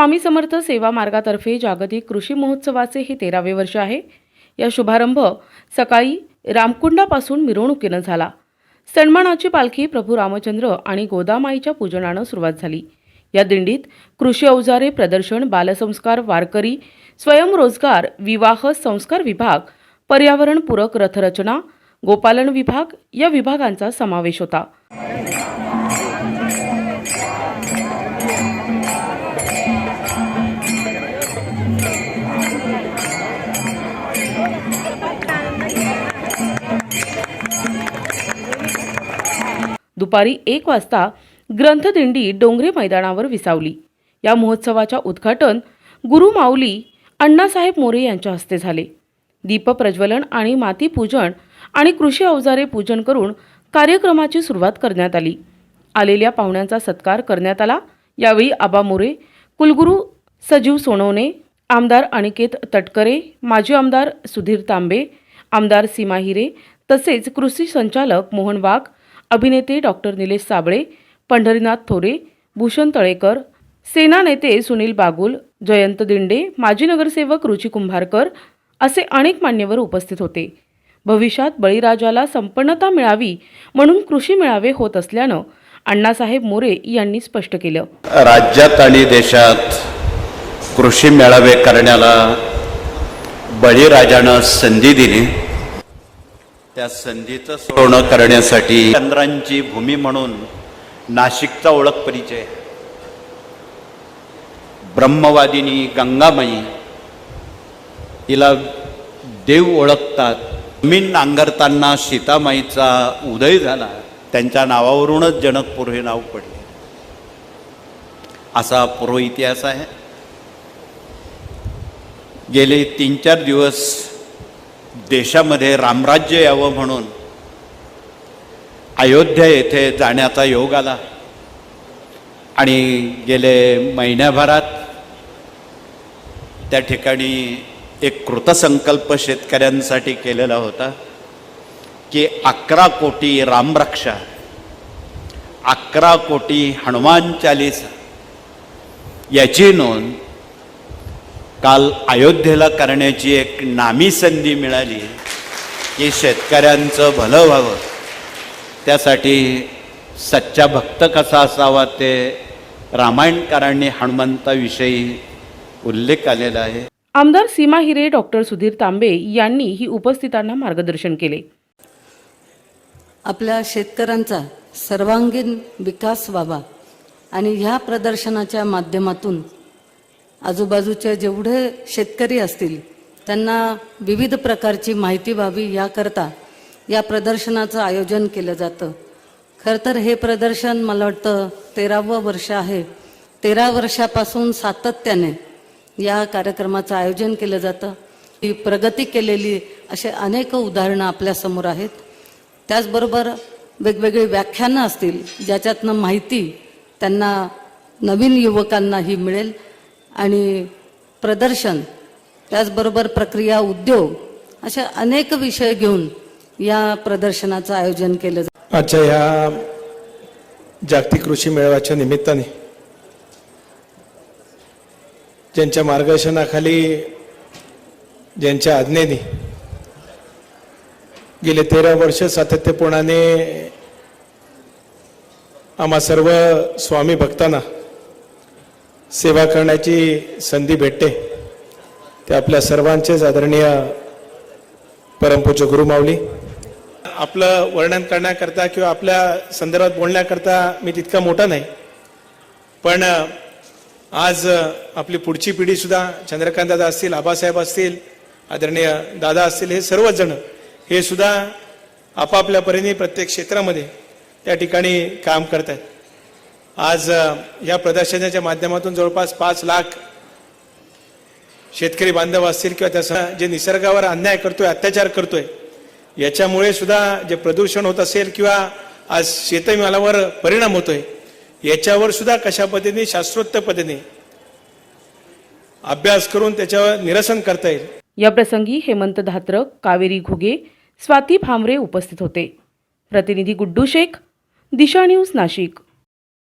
स्वामी समर्थ सेवा मार्गातर्फे जागतिक कृषी महोत्सवाचे हे तेरावे वर्ष आहे. या शुभारंभ सकाळी रामकुंडापासून मिरवणुकीनं झाला. सन्मानाची पालखी प्रभू रामचंद्र आणि गोदामाईच्या पूजनानं सुरुवात झाली. या दिंडीत कृषी अवजारे प्रदर्शन बालसंस्कार वारकरी स्वयंरोजगार विवाह संस्कार विभाग पर्यावरणपूरक रथरचना गोपालन विभाग या विभागांचा समावेश होता. दुपारी एक वाजता ग्रंथदिंडी डोंगरे मैदानावर विसावली. या महोत्सवाच्या उद्घाटन गुरु माऊली अण्णासाहेब मोरे यांच्या हस्ते झाले. दीपप्रज्वलन आणि माती पूजन आणि कृषी अवजारे पूजन करून कार्यक्रमाची सुरुवात करण्यात आली. आलेल्या पाहुण्यांचा सत्कार करण्यात आला. यावेळी आबा मोरे कुलगुरू सजीव सोनवणे आमदार अनिकेत तटकरे माजी आमदार सुधीर तांबे आमदार सीमा हिरे तसेच कृषी संचालक मोहन वाघ अभिनेते डॉक्टर निलेश साबळे पंढरीनाथ थोरे भूषण तळेकर सेना नेते सुनील बागुल जयंत दिंडे माजी नगरसेवक रुची कुंभारकर असे अनेक मान्यवर उपस्थित होते. भविष्यात बळीराजाला संपन्नता मिळावी म्हणून कृषी मेळावे होत असल्यानं अण्णासाहेब मोरे यांनी स्पष्ट केलं. राज्यात आणि देशात कृषी मेळावे करण्याला बळीराजानं संधी दिली. त्या संधीचं सोडवणं करण्यासाठी चंद्रांची भूमी म्हणून नाशिकचा ओळख परिचय. ब्रह्मवादिनी गंगामाई तिला देव ओळखतात. जमीन नांगरताना सीतामाईचा उदय झाला. त्यांच्या नावावरूनच जनकपूर हे नाव पडले. असा पूर्व इतिहास आहे. गेले तीन चार दिवस देशामध्ये रामराज्य यावं म्हणून अयोध्या येथे जाण्याचा योग आला. आणि गेले महिन्याभरात त्या ठिकाणी एक कृतसंकल्प शेतकऱ्यांसाठी केलेला होता की अकरा कोटी रामरक्षा अकरा कोटी हनुमान चालीसा याची नोंद काल अयोध्येला करण्याची एक नामी संधी मिळाली की शेतकऱ्यांचं भलं व्हावं. त्यासाठी सच्चा भक्त कसा असावा ते रामायणकारांनी हनुमंताविषयी उल्लेख आलेला आहे. आमदार सीमा हिरे डॉक्टर सुधीर तांबे यांनी ही उपस्थितांना मार्गदर्शन केले. आपल्या शेतकऱ्यांचा सर्वांगीण विकास व्हावा आणि ह्या प्रदर्शनाच्या माध्यमातून आजूबाजूचे जेवढे शेतकरी असतील त्यांना विविध प्रकारची माहिती व्हावी याकरता या प्रदर्शनाचं आयोजन केलं जातं. खरं तर हे प्रदर्शन मला वाटतं तेरावं वर्ष आहे. तेरा वर्षापासून सातत्याने या कार्यक्रमाचं आयोजन केलं जातं. ही प्रगती केलेली असे अनेक उदाहरणं आपल्यासमोर आहेत. त्याचबरोबर वेगवेगळी व्याख्यानं असतील ज्याच्यातनं माहिती त्यांना नवीन युवकांना ही मिळेल. आणि प्रदर्शन त्याचबरोबर प्रक्रिया उद्योग अशा अनेक विषय घेऊन या प्रदर्शनाचं आयोजन केलं जातं. आजच्या या जागतिक कृषी मेळाव्याच्या निमित्ताने ज्यांच्या मार्गदर्शनाखाली ज्यांच्या आज्ञेने गेले तेरा वर्ष सातत्यपूर्णाने आम्हा सर्व स्वामी भक्तांना सेवा करण्याची संधी भेटते. ते आपल्या सर्वांचेच आदरणीय परमपूज्य गुरुमावली आपलं वर्णन करण्याकरता किंवा आपल्या संदर्भात बोलण्याकरता मी तितका मोठा नाही. पण आज आपली पुढची पिढीसुद्धा चंद्रकांत दादा असतील आबासाहेब असतील आदरणीय दादा असतील हे सर्वजण हे सुद्धा आपापल्या परीने प्रत्येक क्षेत्रामध्ये त्या ठिकाणी काम करत आहेत आज या प्रदर्शनाच्या माध्यमातून जवळपास पाच लाख शेतकरी बांधव असतील किंवा त्याचा जे निसर्गावर अन्याय करतोय अत्याचार करतोय याच्यामुळे सुद्धा जे प्रदूषण होत असेल किंवा आज शेतमालावर परिणाम होतोय याच्यावर सुद्धा कशा पद्धतीने शास्त्रोक्त पद्धतीने अभ्यास करून त्याच्यावर निरसन करता येईल? या प्रसंगी हेमंत धात्रक कावेरी घुगे स्वाती भामरे उपस्थित होते. प्रतिनिधी गुड्डू शेख दिशा न्यूज नाशिक.